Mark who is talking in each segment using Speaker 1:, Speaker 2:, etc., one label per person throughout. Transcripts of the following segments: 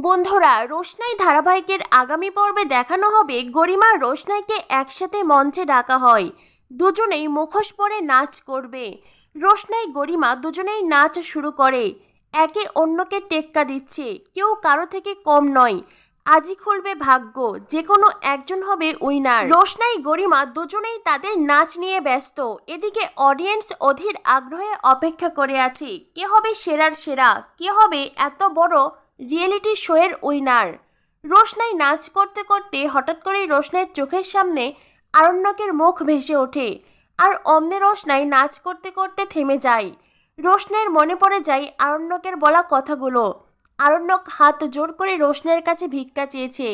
Speaker 1: বন্ধুরা, রোশনাই ধারাবাহিকের আগামী পর্বে দেখানো হবে গরিমা রোশনাইকে একসাথে মঞ্চে ডাকা হয়। দুজনেই মুখোশ পরে নাচ করবে। রোশনাই, গরিমা দুজনেই নাচ শুরু করে। একে অন্যকে টেক্কা দিচ্ছে। কেউ কারও থেকে কম নয়। আজই খুলবে ভাগ্য। যে কোনো একজন হবে উইনার। রোশনাই, গরিমা দুজনেই তাদের নাচ নিয়ে ব্যস্ত। এদিকে অডিয়েন্স অধীর আগ্রহে অপেক্ষা করে আছে। কে হবে সেরার সেরা? কে হবে এত বড় রিয়েলিটি শোয়ের উইনার। রোশনাই নাচ করতে করতে হঠাৎ করেই রোশনাইয়ের চোখের সামনে আরণ্যকের মুখ ভেসে ওঠে আর অমনে রোশনাই নাচ করতে করতে থেমে যায়। রোশনাইয়ের মনে পড়ে যায় আরণ্যকের বলা কথাগুলো। আরণ্যক হাত জোর করে রোশনাইয়ের কাছে ভিক্ষা চেয়েছে।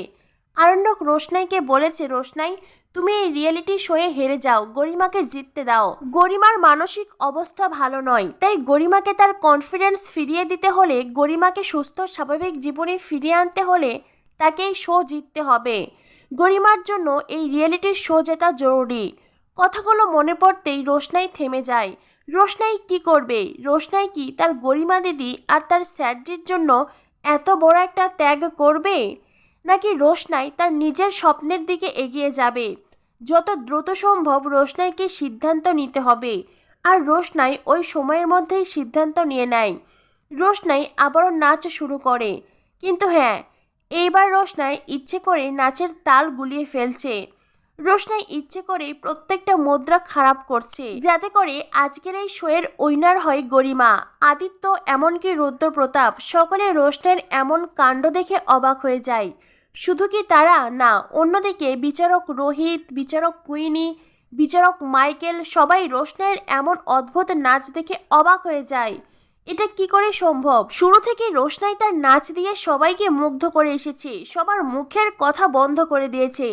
Speaker 1: আরণ্যক রোশনাইকে বলেছে, রোশনাই তুমি এই রিয়েলিটি শোয়ে হেরে যাও, গরিমাকে জিততে দাও। গরিমার মানসিক অবস্থা ভালো নয়, তাই গরিমাকে তার কনফিডেন্স ফিরিয়ে দিতে হলে, গরিমাকে সুস্থ, স্বাভাবিক জীবনে ফিরিয়ে আনতে হলে তাকে এই শো জিততে হবে। গরিমার জন্য এই রিয়েলিটি শো জেতা জরুরি। কথাগুলো মনে পড়তেই রোশনাই থেমে যায়। রোশনাই কি করবে? রোশনাই কি তার গরিমা দিদি আর তার স্যারজির জন্য এত বড় একটা ত্যাগ করবে? নাকি রোশনাই তার নিজের স্বপ্নের দিকে এগিয়ে যাবে? যত দ্রুত সম্ভব রোশনাইকে সিদ্ধান্ত নিতে হবে। আর রোশনাই ওই সময়ের মধ্যেই সিদ্ধান্ত নিয়ে নেয়। রোশনাই আবারও নাচ শুরু করে। কিন্তু হ্যাঁ এইবার রোশনাই ইচ্ছে করে নাচের তাল গুলিয়ে ফেলছে। রোশনাই ইচ্ছে করে প্রত্যেকটা মুদ্রা খারাপ করছে। যাতে করে আজকের এই শোয়ের উইনার হয় গরিমা। আদিত্য, এমনকি রুদ্রপ্রতাপ, সকলে রোশনাইয়ের এমন কাণ্ড দেখে অবাক হয়ে যায়। শুধু কি তারা? না, অন্যদিকে বিচারক রোহিত, বিচারক কুইনি, বিচারক মাইকেল সবাই রোশনাইয়ের এমন অদ্ভুত নাচ দেখে অবাক হয়ে যায়। এটা কি করে সম্ভব? শুরু থেকে রোশনাই তার নাচ দিয়ে সবাইকে মুগ্ধ করে এসেছে, সবার মুখের কথা বন্ধ করে দিয়েছে।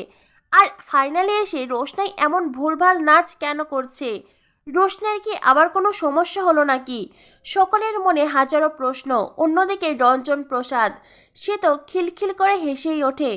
Speaker 1: আর ফাইনালে এসে রোশনাই এমন ভুলভাল নাচ কেন করছে? রোশনাইয়ের কি আবার কোনো সমস্যা হলো নাকি? সকলের মনে হাজারো প্রশ্ন, অন্যদিকে রঞ্জন প্রসাদ। সে তো খিলখিল করে হেসেই ওঠে।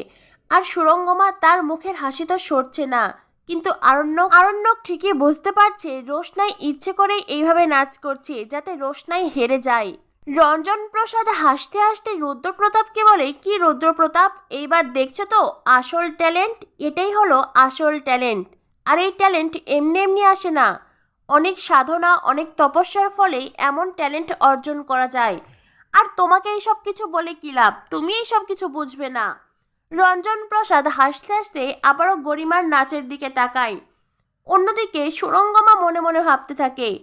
Speaker 1: আর সুরঙ্গমা তার মুখের হাসি তো সরছে না। কিন্তু আরণ্যক আরণ্যক ঠিকই বুঝতে পারছে রোশনাই ইচ্ছে করেই এইভাবে নাচ করছে যাতে রোশনাই হেরে যায়। রঞ্জন প্রসাদ হাসতে হাসতে রুদ্রপ্রতাপকে বলে, কি রুদ্রপ্রতাপ? এইবার দেখছ তো, আসল ট্যালেন্ট? এটাই হলো আসল ট্যালেন্ট। আর এই ট্যালেন্ট এমনি এমনি আসে না। অনেক সাধনা, অনেক তপস্যার ফলেই এমন ট্যালেন্ট অর্জন করা যায়। আর তোমাকে এই সব কিছু বলে কি লাভ? তুমি এই সব কিছু বুঝবে না। রঞ্জন প্রসাদ হাসতে হাসতে আবারও গরিমার নাচের দিকে তাকায়। অন্যদিকে সুরঙ্গমা মনে মনে ভাবতে থাকে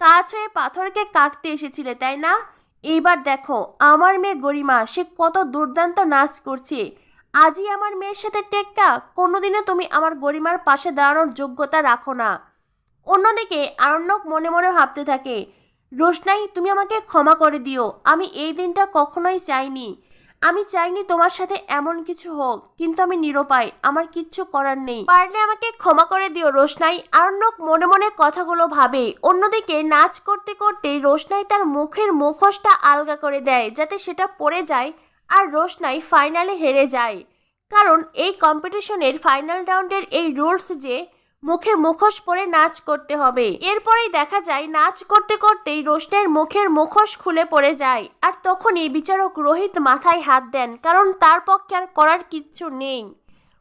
Speaker 1: কাজ হয়ে পাথরকে কাটতে এসেছিলে, তাই না? এইবার দেখো, আমার মেয়ে গরিমা, সে কত দুর্দান্ত নাচ করছে। আজই আমার মেয়ের সাথে টেক্কা, কোনোদিনও তুমি আমার গরিমার পাশে দাঁড়ানোর যোগ্যতা রাখো না। অন্যদিকে আরণ্যক মনে মনে ভাবতে থাকে, রোশনাই, তুমি আমাকে ক্ষমা করে দিও। আমি এই দিনটা কখনোই চাইনি। আমি চাইনি তোমার সাথে এমন কিছু হোক, কিন্তু আমি নিরুপায়। আমার কিচ্ছু করার নেই। পারলে আমাকে ক্ষমা করে দিও, রোশনাই। আরণ্যক মনে মনে কথাগুলো ভাবে। অন্যদিকে নাচ করতে করতে রোশনাই তার মুখের মুখোশটা আলগা করে দেয়, যাতে সেটা পড়ে যায় আর রোশনাই ফাইনালে হেরে যায়। কারণ এই কম্পিটিশনের ফাইনাল রাউন্ডের এই রুলস যে মুখে মুখোশ পরে নাচ করতে হবে। এরপরেই দেখা যায়, নাচ করতে করতেই রোশনের মুখের মুখোশ খুলে পড়ে যায়। আর তখনই বিচারক রোহিত মাথায় হাত দেন, কারণ তার পক্ষে আর করার কিচ্ছু নেই।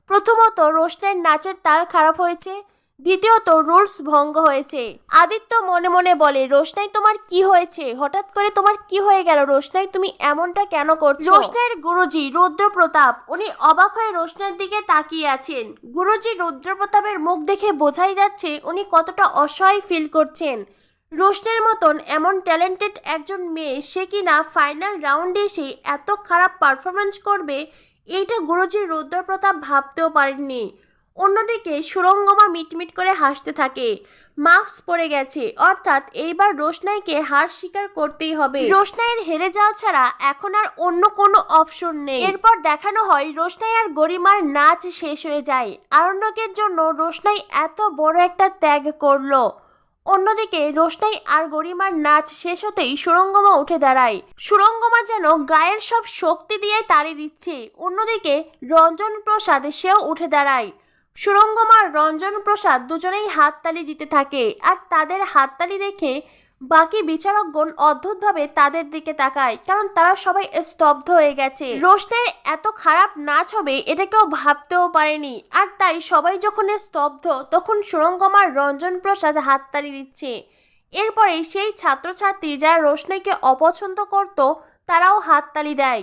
Speaker 1: প্রথমত রোশনের নাচের তাল খারাপ হয়েছে দ্বিতীয়ত, রুলস ভঙ্গ হয়েছে। আদিত্য মনে মনে বলে, রোশনাই তোমার কি হয়েছে? হঠাৎ করে তোমার কি হয়ে গেল? রোশনাই, তুমি এমনটা কেন করছ? রোশনের গুরুজি রুদ্রপ্রতাপ, উনি অবাক হয়ে রোশনের দিকে তাকিয়ে আছেন। গুরুজি রুদ্রপ্রতাপের মুখ দেখে বোঝাই যাচ্ছে, উনি কতটা অসহায় ফিল করছেন। রোশনের মতন এমন ট্যালেন্টেড একজন মেয়ে, সে কিনা ফাইনাল রাউন্ডে এসে এত খারাপ পারফরমেন্স করবে? এইটা গুরুজি রুদ্রপ্রতাপ ভাবতেও পারেননি। অন্যদিকে সুরঙ্গমা মিটমিট করে হাসতে থাকে। মাস্ক পরে গেছে, অর্থাৎ এইবার রোশনাইকে হার স্বীকার করতেই হবে। রোশনাইয়ের হেরে যাওয়া ছাড়া এখন আর অন্য কোনো অপশন নেই। এরপর দেখানো হয় রোশনাই আর গরিমার নাচ শেষ হয়ে যায়। আরণ্যকের জন্য রোশনাই এত বড় একটা ত্যাগ করল। অন্যদিকে রোশনাই আর গরিমার নাচ শেষ হতেই সুরঙ্গমা উঠে দাঁড়ায়। সুরঙ্গমা যেন গায়ের সব শক্তি দিয়ে তাড়ি দিচ্ছে। অন্যদিকে রঞ্জন প্রসাদ সেও উঠে দাঁড়ায়। সুরঙ্গমা আর রঞ্জন প্রসাদ দুজনেই হাততালি দিতে থাকে আর তাদের হাততালি দেখে বাকি বিচারকগণ অদ্ভুতভাবে তাদের দিকে তাকায়, কারণ তারা সবাই স্তব্ধ হয়ে গেছে। রোশনের এত খারাপ নাচ হবে এটা কেউ ভাবতেও পারেনি আর তাই সবাই যখন স্তব্ধ, তখন সুরঙ্গমার রঞ্জন প্রসাদ হাততালি দিচ্ছে। এরপরে সেই ছাত্রছাত্রী যারা রোশনাইকে অপছন্দ করত, তারাও হাততালি দেয়।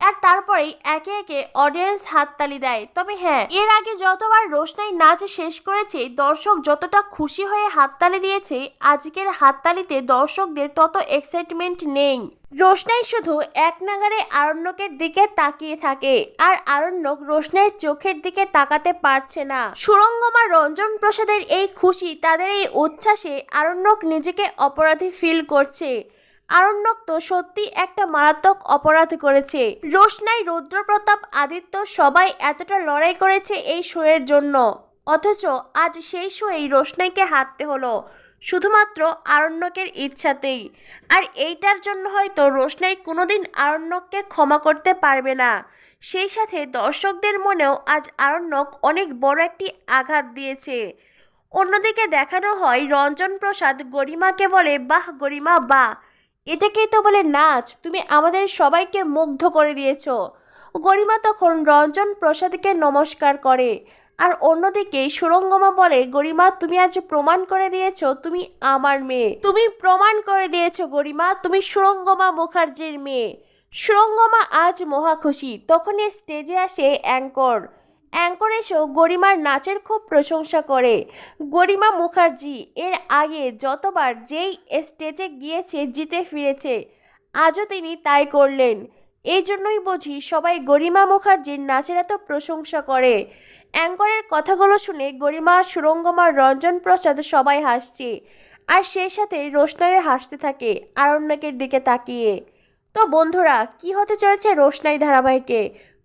Speaker 1: আর তারপরেই একে একে অডিয়েন্স হাততালি দেয়। তবে হ্যাঁ এর আগে যতবার রোশনাই নাচ শেষ করেছে, দর্শক যতটা খুশি হয়ে হাততালি দিয়েছে, আজকের হাততালিতে দর্শকদের তত এক্সাইটমেন্ট নেই। রোশনাই শুধু এক নাগারে আরণ্যকের দিকে তাকিয়ে থাকে, আর আরণ্যক রোশনাইয়ের চোখের দিকে তাকাতে পারছে না। সুরঙ্গমা রঞ্জন প্রসাদের এই খুশি, তাদের এই উচ্ছ্বাসে আরণ্যক নিজেকে অপরাধী ফিল করছে। আরণ্যক তো সত্যি একটা মারাত্মক অপরাধ করেছে। রোশনাই, রুদ্রপ্রতাপ, আদিত্য সবাই এতটা লড়াই করেছে এই শোয়ের জন্য। অথচ আজ সেই শোয়েই রোশনাইকে হারতে হলো। শুধুমাত্র আরণ্যকের ইচ্ছাতেই। আর এইটার জন্য হয়তো রোশনাই কোনোদিন আরণ্যককে ক্ষমা করতে পারবে না। সেই সাথে দর্শকদের মনেও আজ আরণ্যক অনেক বড় একটি আঘাত দিয়েছে। অন্যদিকে দেখানো হয় রঞ্জন প্রসাদ গরিমাকে বলে, বাহ গরিমা, বাহ। এটাকেই তো বলে নাচ। তুমি আমাদের সবাইকে মুগ্ধ করে দিয়েছ। গরিমা তখন রঞ্জন প্রসাদকে নমস্কার করে। আর অন্যদিকে সুরঙ্গমা বলে, গরিমা, তুমি আজ প্রমাণ করে দিয়েছ, তুমি আমার মেয়ে। তুমি প্রমাণ করে দিয়েছ, গরিমা, তুমি সুরঙ্গমা মুখার্জির মেয়ে। সুরঙ্গমা আজ মহা খুশি। তখনই স্টেজে আসে অ্যাঙ্কর। অ্যাঙ্কর এসেও গরিমার নাচের খুব প্রশংসা করে। গরিমা মুখার্জি এর আগে যতবার যেই স্টেজে গিয়েছে, জিতে ফিরেছে, আজও তিনি তাই করলেন। এই জন্যই বুঝি সবাই গরিমা মুখার্জির নাচের এত প্রশংসা করে। অ্যাঙ্করের কথাগুলো শুনে গরিমা, সুরঙ্গমা, রঞ্জন প্রসাদ সবাই হাসছে আর সেই সাথে রোশনাইও হাসতে থাকে আরণ্যকের দিকে তাকিয়ে। তো বন্ধুরা, কি হতে চলেছে রোশনাই ধারাবাহিকে?